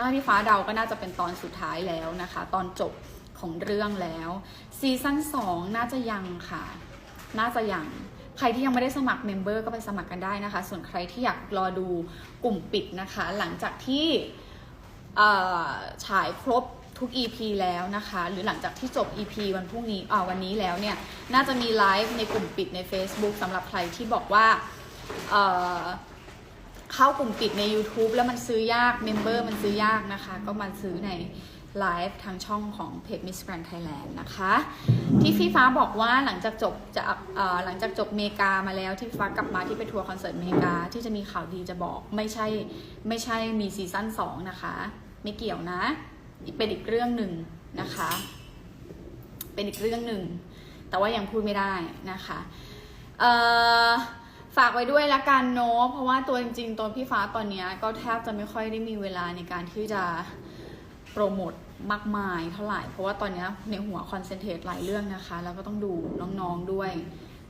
ถ้าพี่ฟ้าเดาก็น่าจะเป็นตอนสุดท้ายแล้วนะคะ ตอนจบของเรื่องแล้วซีซั่น2น่าจะยังค่ะ น่าจะยังใครที่ยังไม่ได้สมัครเมมเบอร์ก็ไปสมัครกันได้นะคะ ส่วนใครที่อยากรอดูกลุ่มปิดนะคะ หลังจากที่ฉายครบทุก EP แล้วนะคะ หรือหลังจากที่จบ EP วันพรุ่งนี้อ่าวันนี้แล้วเนี่ย น่าจะมีไลฟ์ในกลุ่มปิดใน Facebook สำหรับใครที่บอกว่า เข้ากลุ่มปิดใน YouTube แล้วมันซื้อยากเมมเบอร์มันซื้อยากนะคะ ก็มาซื้อในไลฟ์ทางช่องของเพจ Miss Grand Thailand นะคะ ที่พี่ฟ้าบอกว่าหลังจากจบจะหลังจากจบเมกามาแล้วที่ฟ้ากลับมาที่ไปทัวร์คอนเสิร์ตเมกาที่จะมีข่าวดีจะบอกไม่ใช่ไม่ใช่มีซีซั่น2นะคะ ไม่เกี่ยวนะ เป็นอีกเรื่องหนึ่งนะคะ เป็นอีกเรื่องหนึ่ง แต่ว่ายังพูดไม่ได้นะคะ เอ่อ ฝากไว้ด้วยละกันเนาะเพราะว่าตัวจริงๆ ตัวพี่ฟ้าตอนนี้ก็แทบจะไม่ค่อยได้มีเวลาในการที่จะโปรโมทมากมายเท่าไหร่ เพราะว่าตอนนี้ในหัวคอนเซนเทรตหลายเรื่องนะคะ แล้วก็ต้องดูน้องๆด้วย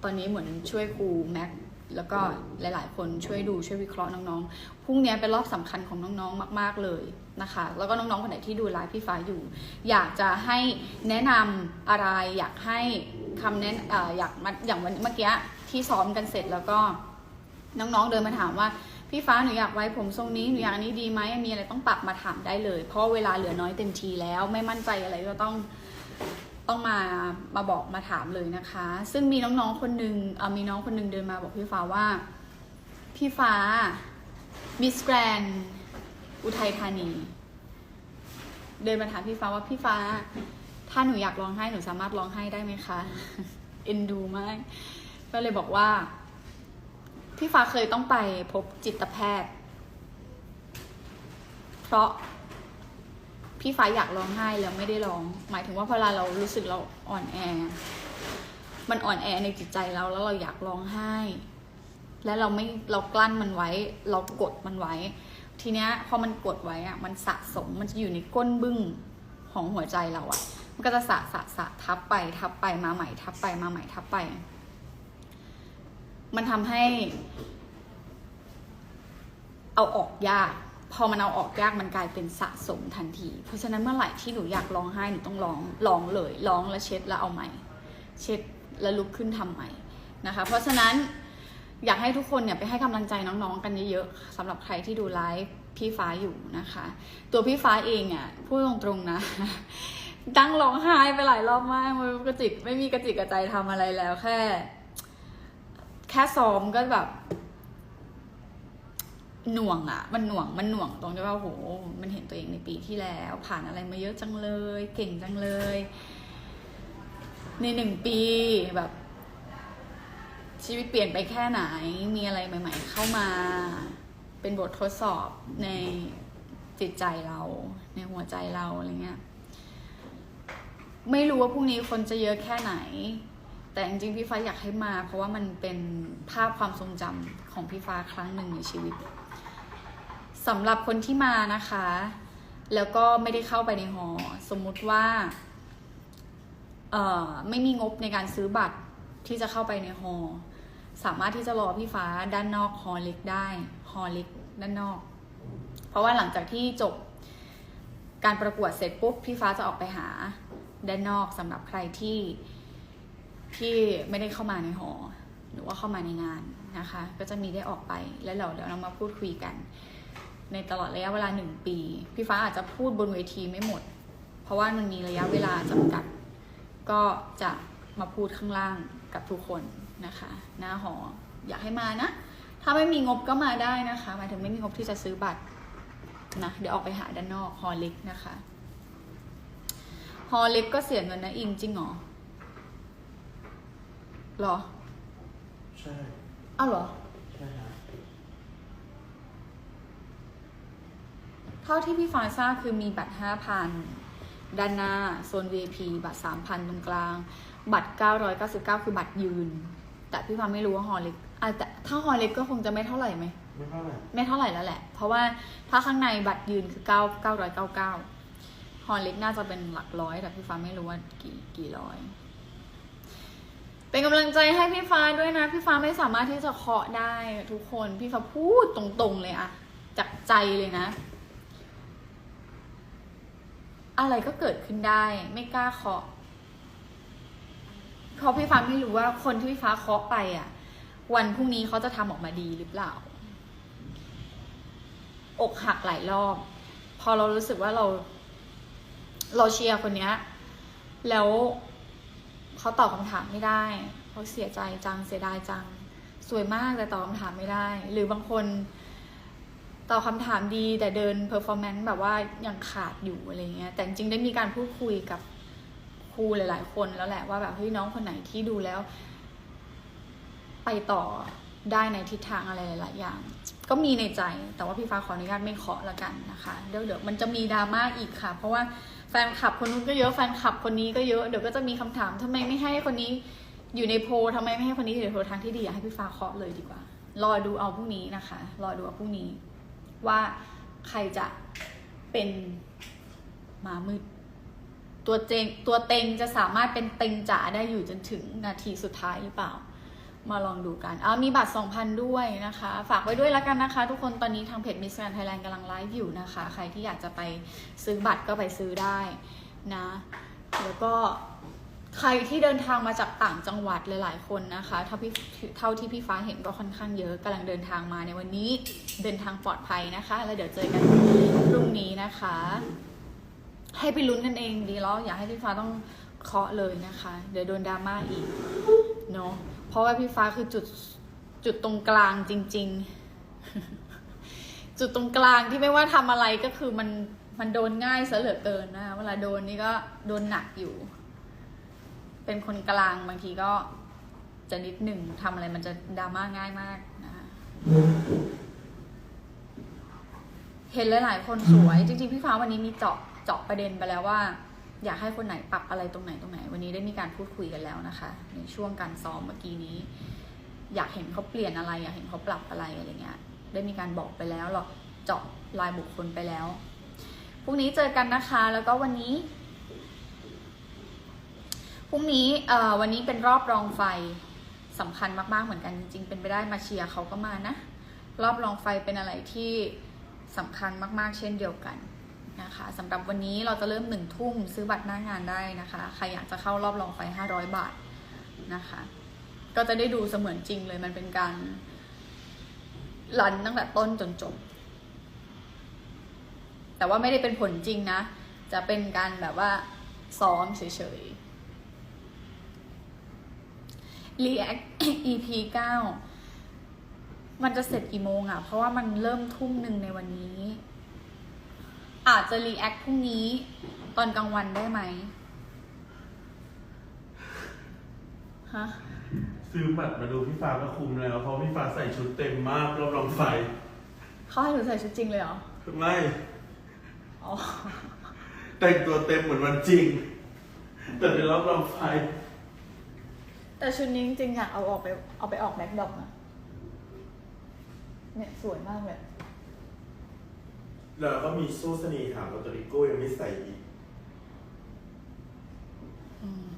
ตอนนี้เหมือนช่วยครูแม็กแล้วก็หลายๆ คนช่วยดูช่วยวิเคราะห์น้องๆ พรุ่งนี้เป็นรอบสำคัญของน้องๆ มาก ๆ เลยนะคะ แล้วก็น้องๆ คนไหนที่ดูไลฟ์พี่ฟ้าอยู่ อยากจะให้แนะนำอะไร อยากให้คำแนะเอ่ออยากมาอย่างวันเมื่อกี้ ที่ซ้อมกันเสร็จแล้วก็น้องๆเดินมาถามว่า พี่ฟ้าหนูอยากไว้ผมทรงนี้หนูอยากอันนี้ดีไหมมีอะไรต้องปรับมาถามได้เลย เพราะเวลาเหลือน้อยเต็มทีแล้วไม่มั่นใจอะไรก็ต้องต้องมามาบอกมาถามเลยนะคะ ซึ่งมีน้องๆคนหนึ่งเอ่อมีน้องคนหนึ่งเดินมาบอกพี่ฟ้าว่า พี่ฟ้ามิสแกรนอุทัยธานี เดินมาถามพี่ฟ้าว่าพี่ฟ้า ถ้าหนูอยากร้องไห้หนูสามารถร้องไห้ได้ไหมคะ เอ็นดูมาก ก็เลยบอกว่า พี่ฟ้าเคยต้องไปพบจิตแพทย์ เพราะพี่ฟ้าอยากร้องไห้แล้วไม่ได้ร้อง หมายถึงว่าพอเวลาเรารู้สึกเราอ่อนแอ มันอ่อนแอในจิตใจเราแล้วเราอยากร้องไห้ และเราไม่เรากลั้นมันไว้ เรากดมันไว้ ทีเนี้ยพอมันกดไว้อะมันสะสมมันจะอยู่ในก้นบึ้งของหัวใจเราอะมันก็จะสะสะสะทับไปทับไปมาใหม่ทับไปมาใหม่ทับไป มันทำให้ เอาออกยาก พอมันเอาออกยากมันกลายเป็นสะสมทันที เพราะฉะนั้นเมื่อไหร่ที่หนูอยากร้องไห้หนูต้องร้องร้องเลยร้องแล้วเช็ดแล้วเอาใหม่ เช็ดแล้วลุกขึ้นทำใหม่นะคะ เพราะฉะนั้นอยากให้ทุกคนเนี่ยไปให้กำลังใจน้องๆ กันเยอะๆสำหรับใครที่ดูไลฟ์พี่ฟ้าอยู่นะคะ ตัวพี่ฟ้าเองอะพูดตรงๆนะตั้งร้องไห้ไปหลายรอบมากมันกระจิกไม่มีกระจิกกระใจทำอะไรแล้วแค่ แค่ซ้อมก็แบบ หน่วงอะมันหน่วงมันหน่วงตรงที่ว่าโห มันเห็นตัวเองในปีที่แล้ว ผ่านอะไรมาเยอะจังเลย เก่งจังเลย ในหนึ่งปีแบบ ชีวิตเปลี่ยนไปแค่ไหน มีอะไรใหม่ ๆ เข้ามา เป็นบททดสอบในจิตใจเรา ในหัวใจเราอะไรเงี้ยไม่รู้ว่าพรุ่งนี้คนจะเยอะแค่ไหน แต่จริงๆพี่ฟ้าอยากให้มา เพราะว่ามันเป็นภาพความทรงจำของพี่ฟ้าครั้งหนึ่งในชีวิตสำหรับคนที่มานะคะ แล้วก็ไม่ได้เข้าไปในหอ สมมุติว่าเออไม่มีงบในการซื้อบัตรที่จะเข้าไปในหอ สามารถที่จะรอพี่ฟ้าด้านนอกหอเล็กได้หอเล็กด้านนอก เพราะว่าหลังจากที่จบการประกวดเสร็จปุ๊บพี่ฟ้าจะออกไปหาด้านนอกสำหรับใครที่ ที่ไม่ได้เข้ามาในหอ หรือว่าเข้ามาในงานนะคะ ก็จะมีได้ออกไปแล้วเราเดี๋ยวเรามาพูดคุยกัน ในตลอดระยะเวลาหนึ่งปี พี่ฟ้าอาจจะพูดบนเวทีไม่หมด เพราะว่ามันมีระยะเวลาจำกัด ก็จะมาพูดข้างล่างกับทุกคนนะคะ หน้าหออยากให้มานะ ถ้าไม่มีงบก็มาได้นะคะหมายถึงไม่มีงบที่จะซื้อบัตรนะเดี๋ยวออกไปหาด้านนอกฮอเล็กนะคะฮอเล็กก็เสียเงินนะอิงจริงเหรอ หรอ ใช่อ้าวเหรอ ใช่ครับเท่าที่พี่ฟ้าทราบคือมีบัตรห้าพันด้านหน้าโซน VIP บัตรสามพันตรงกลาง บัตรเก้าร้อยเก้าสิบเก้าคือบัตรยืน แต่พี่ฟ้าไม่รู้ว่าฮอลเล็กอะแต่ถ้าฮอลเล็กก็คงจะไม่เท่าไหร่ไหมไม่เท่าไหร่ไม่เท่าไหร่แล้วแหละ เพราะว่าถ้าข้างในบัตรยืนคือเก้าเก้าร้อยเก้าเก้าฮอลเล็กน่าจะเป็นหลักร้อย แต่พี่ฟ้าไม่รู้ว่ากี่กี่ร้อย เป็นกำลังใจให้พี่ฟ้าด้วยนะ พี่ฟ้าไม่สามารถที่จะเคาะได้ทุกคน พี่ฟ้าพูดตรงๆเลยอะจากใจเลยนะ อะไรก็เกิดขึ้นได้ ไม่กล้าเคาะเพราะพี่ฟ้าไม่รู้ว่าคนที่พี่ฟ้าเคาะไปอะวันพรุ่งนี้เขาจะทำออกมาดีหรือเปล่า อกหักหลายรอบ พอเรารู้สึกว่าเรา เราเชียร์คนเนี้ย แล้ว เขาตอบคำถามไม่ได้เขาเสียใจจังเสียดายจัง สวยมากแต่ตอบคำถามไม่ได้ หรือบางคนตอบคำถามดีแต่เดินเพอร์ฟอร์แมนซ์แบบว่ายังขาดอยู่อะไรเงี้ยแต่จริงได้มีการพูดคุยกับครูหลาย ๆ คนแล้วแหละว่าแบบเฮ้ยน้องคนไหนที่ดูแล้ว ไปต่อได้ในทิศทางอะไรหลาย ๆ อย่าง ก็มีในใจแต่ว่าพี่ฟ้าขออนุญาตไม่เคาะละกันนะคะเดี๋ยวเดี๋ยวมันจะมีดราม่าอีกค่ะ เพราะว่าแฟนคลับคนนู้นก็เยอะแฟนคลับคนนี้ก็เยอะเดี๋ยวก็จะมีคำถามทำไมไม่ให้คนนี้อยู่ในโพลทำไมไม่ให้คนนี้อยู่ในโพลทางที่ดีอยากให้พี่ฟ้าเคาะเลยดีกว่า รอดูเอาพรุ่งนี้นะคะรอดูเอาพรุ่งนี้ ว่าใครจะเป็นหมามืด ตัวเจงตัวเต็งจะสามารถเป็นเต็งจ๋าได้อยู่จนถึงนาทีสุดท้ายหรือเปล่า มาลองดูกันอ่ามีบัตร 2,000 ด้วยนะคะ ฝากไว้ด้วยแล้วกันนะคะ ทุกคนตอนนี้ทางเพจ Miss Grand Thailand กำลังไลฟ์อยู่นะคะ ใครที่อยากจะไปซื้อบัตรก็ไปซื้อได้นะ แล้วก็ใครที่เดินทางมาจากต่างจังหวัดหลาย ๆ คนนะคะเท่าพี่เท่าที่พี่ฟ้าเห็นก็ค่อนข้างเยอะกำลังเดินทางมาในวันนี้เดินทางปลอดภัยนะคะ แล้วเดี๋ยวเจอกันพรุ่งนี้นะคะ ให้ไปลุ้นกันเองดีแล้วอย่าให้พี่ฟ้าต้องเคาะเลยนะคะ เดี๋ยวโดนดราม่าอีกเนาะ เพราะว่าพี่ฟ้าคือจุดจุดตรงกลางจริง ๆ จุดตรงกลางที่ไม่ว่าทำอะไรก็คือมันมันโดนง่ายซะเหลือเกินนะคะเวลาโดนนี่ก็โดนหนักอยู่ เป็นคนกลางบางทีก็จะนิดหนึ่งทำอะไรมันจะดราม่าง่ายมากนะคะเห็นหลายๆคนสวย จริงๆ พี่ฟ้าวันนี้มีเจาะเจาะประเด็นไปแล้วว่า อยากให้คนไหนปรับอะไรตรงไหนตรงไหน วันนี้ได้มีการพูดคุยกันแล้วนะคะ ในช่วงการซ้อมเมื่อกี้นี้ อยากเห็นเขาเปลี่ยนอะไร อยากเห็นเขาปรับอะไรอะไรเงี้ยได้มีการบอกไปแล้วหรอกเจาะรายบุคคลไปแล้วพรุ่งนี้เจอกันนะคะ แล้วก็วันนี้พรุ่งนี้เอ่อวันนี้เป็นรอบรองไฟสำคัญมาก ๆ เหมือนกันจริง ๆ เป็นไปได้มาเชียร์เขาก็มานะ รอบรองไฟเป็นอะไรที่สำคัญมาก ๆ เช่นเดียวกัน นะคะสำหรับวันนี้เราจะเริ่มหนึ่งทุ่มซื้อบัตรหน้างานได้นะคะ ใครอยากจะเข้ารอบรองไฟ 500 บาทนะคะ ก็จะได้ดูเสมือนจริงเลยมันเป็นการรันตั้งแต่ต้นจนจบ แต่ว่าไม่ได้เป็นผลจริงนะ จะเป็นการแบบว่าซ้อมเฉยๆ React EP 9 มันจะเสร็จกี่โมงอะ่ะ เพราะว่ามันเริ่มทุ่มหนึ่งในวันนี้ อาจจะ React พรุ่งนี้ ตอนกลางวันได้ไหมฮะซื้อบัตรมาดูพี่ฟ้าก็คุ้มแล้ว เพราะพี่ฟ้าใส่ชุดเต็มมากรอบรองไฟเขาให้หนูใส่ชุดจริงเลยเหรอไม่อ๋อแต่งตัวเต็มเหมือนวันจริง แต่เป็นรอบรองไฟ แต่ชุดนี้จริงๆอะเอาออกไปเอาไปออกแบ็คดอกนะเนี่ยสวยมากเลย แล้วก็มีโซ่เสน่ห์หางกับตัวริโก้ยังไม่ใส่อีก อืม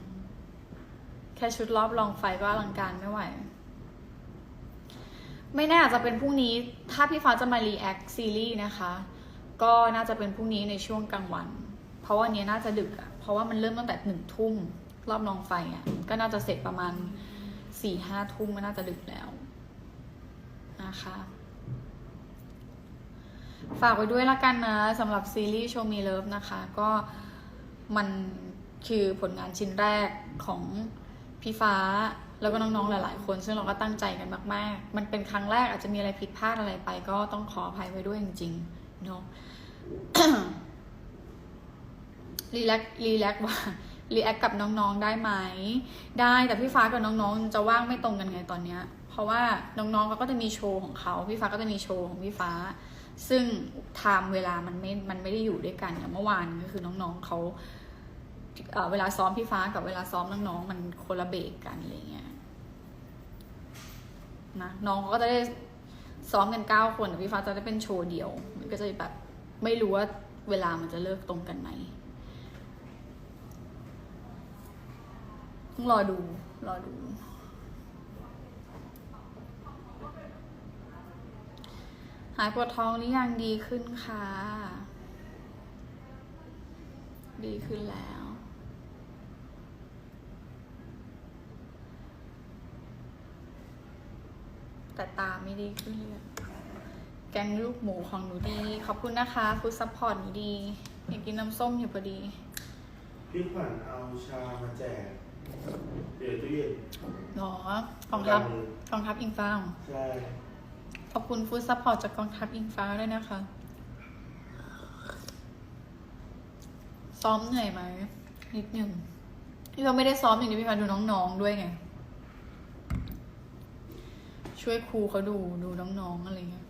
แค่ชุดรอบรองไฟก็อลังการไม่ไหว ไม่แน่อาจจะเป็นพรุ่งนี้ ถ้าพี่ฟ้าจะมารีแอคซีรีส์นะคะ ก็น่าจะเป็นพรุ่งนี้ในช่วงกลางวัน เพราะว่านี้น่าจะดึกอะเพราะว่ามันเริ่มตั้งแต่หนึ่งทุ่มรอบรองไฟอะก็น่าจะเสร็จประมาณสี่ห้าทุ่มก็น่าจะดึกแล้วนะคะ ฝากไว้ด้วยละกันนะสำหรับซีรีส์โชมีเลิฟนะคะ ก็มันคือผลงานชิ้นแรกของพี่ฟ้าแล้วก็น้องๆ หลาย ๆ คน ซึ่งเราก็ตั้งใจกันมาก ๆ มันเป็นครั้งแรกอาจจะมีอะไรผิดพลาดอะไรไป ก็ต้องขออภัยไว้ด้วยจริงๆเนาะรีแลกรีแลกว่ารีแอคกับน้องๆได้ไหม ได้แต่พี่ฟ้ากับน้องๆ จะว่างไม่ตรงกันไงตอนเนี้ย เพราะว่าน้องๆเขาก็จะมีโชว์ของเขา พี่ฟ้าก็จะมีโชว์ของพี่ฟ้า ซึ่งไทม์เวลามันไม่ มันไม่ได้อยู่ด้วยกันอย่างเมื่อวานก็คือน้องๆเขาเออเวลาซ้อมพี่ฟ้ากับเวลาซ้อมน้องๆมันคนละเบรกกันอะไรเงี้ยนะน้องเขาก็จะได้ซ้อมกันเก้าคนแต่พี่ฟ้าจะได้เป็นโชว์เดียว มันก็จะแบบไม่รู้ว่าเวลามันจะเลิกตรงกันไหมต้องรอดูรอดูายปวดท้องหรือยังดีขึ้นค่ะ ดีขึ้นแล้ว แต่ตาไม่ดีขึ้นเลยแกงลูกหมูของหนูดี ขอบคุณนะคะฟูดซัพพอร์ตหนูดีอยากกินน้ำส้มอยู่พอดี พี่ขวัญเอาชามาแจกเดี๋ยวตู้เย็นหรอกองทัพกองทัพอิงฟ้าใช่ ขอบคุณฟูดซัพพอร์ตจากกองทัพอิงฟ้าด้วยนะคะ ซ้อมเหนื่อยไหมนิดหนึ่งพี่ว่าไม่ได้ซ้อมอย่างนี้พี่ว่าดูน้องๆด้วยไง ช่วยครูเขาดูดูน้องๆอะไรเงี้ย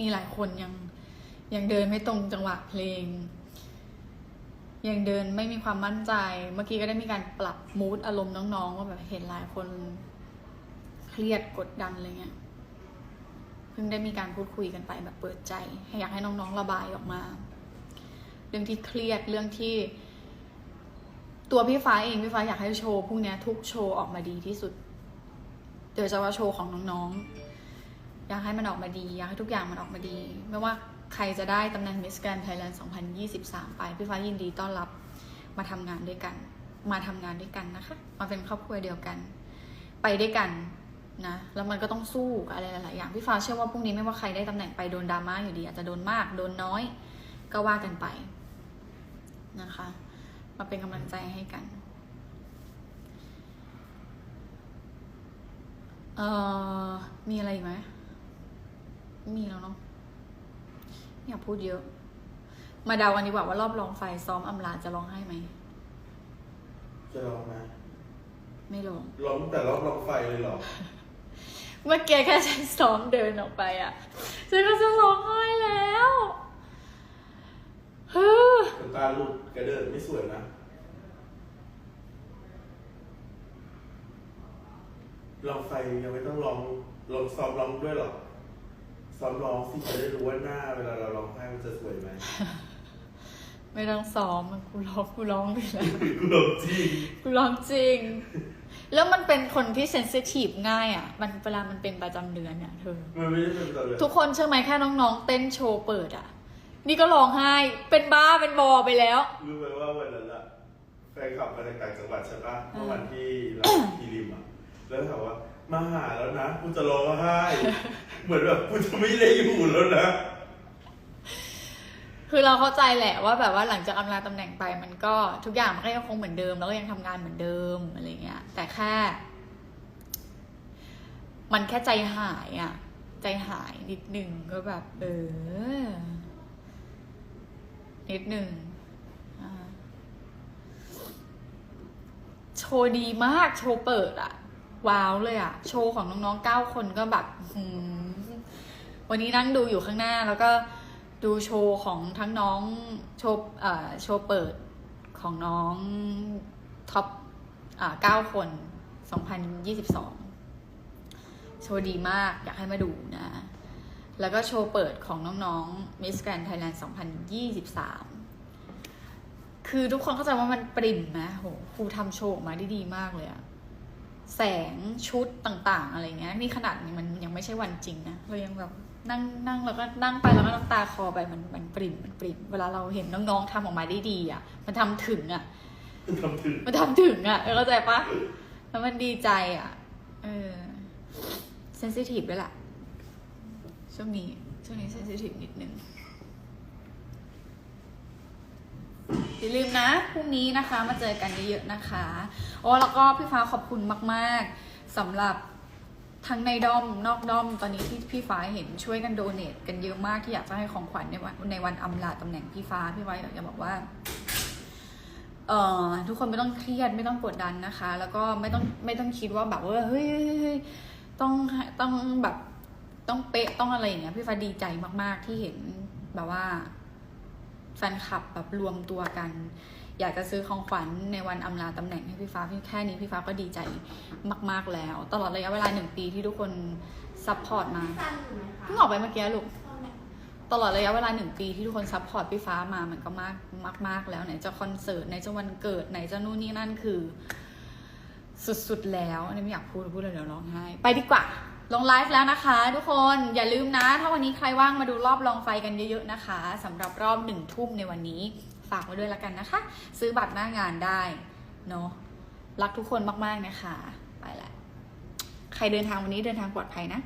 มีหลายคนยังยังเดินไม่ตรงจังหวะเพลง ยังเดินไม่มีความมั่นใจ เมื่อกี้ก็ได้มีการปรับมูดอารมณ์น้องๆว่าแบบเห็นหลายคนเครียดกดดันอะไรเงี้ย เพิ่งได้มีการพูดคุยกันไปแบบเปิดใจอยากให้น้องๆระบายออกมา เรื่องที่เครียดเรื่องที่ ตัวพี่ฟ้าเองพี่ฟ้าอยากให้โชว์พวกนี้ทุกโชว์ออกมาดีที่สุดโดยเฉพาะโชว์ของน้องๆ อยากให้มันออกมาดี อยากให้ทุกอย่างมันออกมาดี ไม่ว่าใครจะได้ตำแหน่ง Miss Grand Thailand 2023 ไป พี่ฟ้ายินดีต้อนรับมาทำงานด้วยกัน มาทำงานด้วยกันนะคะ มาเป็นครอบครัวเดียวกัน ไปด้วยกัน นะแล้วมันก็ต้องสู้กับอะไรหลายๆอย่างพี่ฟ้าเชื่อว่าพรุ่งนี้ไม่ว่าใครได้ตำแหน่งไปโดนดราม่าอยู่ดีอาจจะโดนมากโดนน้อย ก็ว่ากันไปนะคะ มาเป็นกำลังใจให้กันเอ่อมีอะไรอีกไหมไม่มีแล้วเนาะไม่อยากพูดเยอะ มาเดากันดีกว่าว่ารอบรองไฟซ้อมอำลาจะร้องไห้ไหมจะลองไหมไม่ร้องลองแต่รอบลองไฟเลยเหรอ เมื่อกี้แค่ฉันซ้อมเดินออกไปอะ่ะฉันก็จะร้องไห้แล้วฮึ่มขนตาหลุดกระเดินไม่สวยนะ ลองไฟยังไม่ต้องลองลองซ้อมร้องด้วยเหรอซ้อมร้องสิจะได้รู้ว่าหน้า เวลาเราร้องไห้มันจะสวยไหมไม่ต้องซ้อมมันกูร้องกูร้องไปแล้วกูลองจริงกูร้องจริง แล้วมันเป็นคนที่เซนซิทีฟง่ายอะ่ะ มันเวลามันเป็นประจำเดือนเนี่ยเธอ มันไม่ได้เป็นแบบทุกคนเชื่อไหมแค่น้องๆ เต้นโชว์เปิดอะ่ะ นี่ก็ร้องไห้ เป็นบ้าเป็นบอไปแล้ว รู้ไหมว่าวันนั้นอะแฟนคลับมาจากต่างจังหวัดใช่ปะเมื่อวันที่เราทีริมอะแล้วถามว่ามาหาแล้วนะกูจะร้องไห้ เหมือนแบบกูจะไม่ได้อยู่แล้วนะ คือเราเข้าใจแหละว่าแบบว่าหลังจากอำลาตำแหน่งไปมันก็ทุกอย่างมันก็ยังคงเหมือนเดิม แล้วก็ยังทำงานเหมือนเดิมอะไรเงี้ย แต่แค่ มันแค่ใจหายอะ่ะ ใจหายนิดหนึ่งก็แบบ เออ นิดหนึ่งโชว์ดีมากโชว์เปิดอะว้าวเลยอะโชว์ของน้องๆเก้าคนก็แบบวันนี้นั่งดูอยู่ข้างหน้าแล้วก็ ดูโชว์ของทั้งน้องโชว์อ่อโชว์เปิดของน้องท็อปอ่าเก้าคน 2022 โชว์ดีมากอยากให้มาดูนะ แล้วก็โชว์เปิดของน้องๆ Miss Grand Thailand 2023 คือทุกคนเข้าใจว่ามันปริ่มนะโหครูทำโชว์ออกมาได้ดีมากเลยอะแสงชุดต่างๆ อะไรเงี้ยนี่ขนาดนี้มันยังไม่ใช่วันจริงนะเรายังแบบ นั่งนั่งแล้วก็นั่งไปแล้วก็น้ำตาคลอไปมันมันปริ่มมันปริ่มเวลาเราเห็นน้องๆทำออกมาได้ดีอะมันทำถึงอะทำถึงมันทำถึงอะเออเข้าใจปะแล้วมันดีใจอะเออเซนซิทีฟด้วยล่ะช่วงนี้ช่วงนี้เซนซิทีฟนิดนึงอย่าลืมนะพรุ่งนี้นะคะ มาเจอกันเยอะๆนะคะ โอ้แล้วก็พี่ฟ้าขอบคุณมาก ๆสำหรับ ทั้งในด้อมนอกด้อมตอนนี้ที่พี่ฟ้าเห็นช่วยกันโดเนทกันเยอะมากที่อยากจะให้ของขวัญในวันในวันอำลาตำแหน่งพี่ฟ้าพี่ฟ้าอยากจะบอกว่าเอ่อทุกคนไม่ต้องเครียดไม่ต้องกดดันนะคะ แล้วก็ไม่ต้องไม่ต้องคิดว่าแบบว่าเฮ้ยเฮ้ยเฮ้ยต้องต้องแบบต้องเป๊ะต้องอะไรอย่างเงี้ยพี่ฟ้าดีใจมาก ๆ ที่เห็นแบบว่าแฟนคลับแบบรวมตัวกัน อยากจะซื้อของขวัญในวันอำลาตำแหน่งให้พี่ฟ้าแค่นี้พี่ฟ้าก็ดีใจมากๆแล้ว ตลอดระยะเวลาหนึ่งปีที่ทุกคนซัพพอร์ตมาสั้นอยู่ไหมคะเพิ่งออกไปเมื่อกี้ลูกตลอดระยะเวลาหนึ่งปีที่ทุกคนซัพพอร์ตพี่ฟ้ามามันก็มากมากมากแล้วไหนจะคอนเสิร์ตไหนจะวันเกิดไหนจะนู่นนี่นั่นคือ สุดๆแล้วอันนี้ไม่อยากพูดพูดเลยเดี๋ยวร้องไห้ไปดีกว่าลงไลฟ์แล้วนะคะ ทุกคนอย่าลืมนะ ถ้าวันนี้ใครว่างมาดูรอบลองไฟกันเยอะๆนะคะสำหรับรอบหนึ่งทุ่มในวันนี้ ฝากไว้ด้วยละกันนะคะ ซื้อบัตรหน้างานได้เนาะรักทุกคนมากๆนะคะ ไปละ ใครเดินทางวันนี้เดินทางปลอดภัยนะ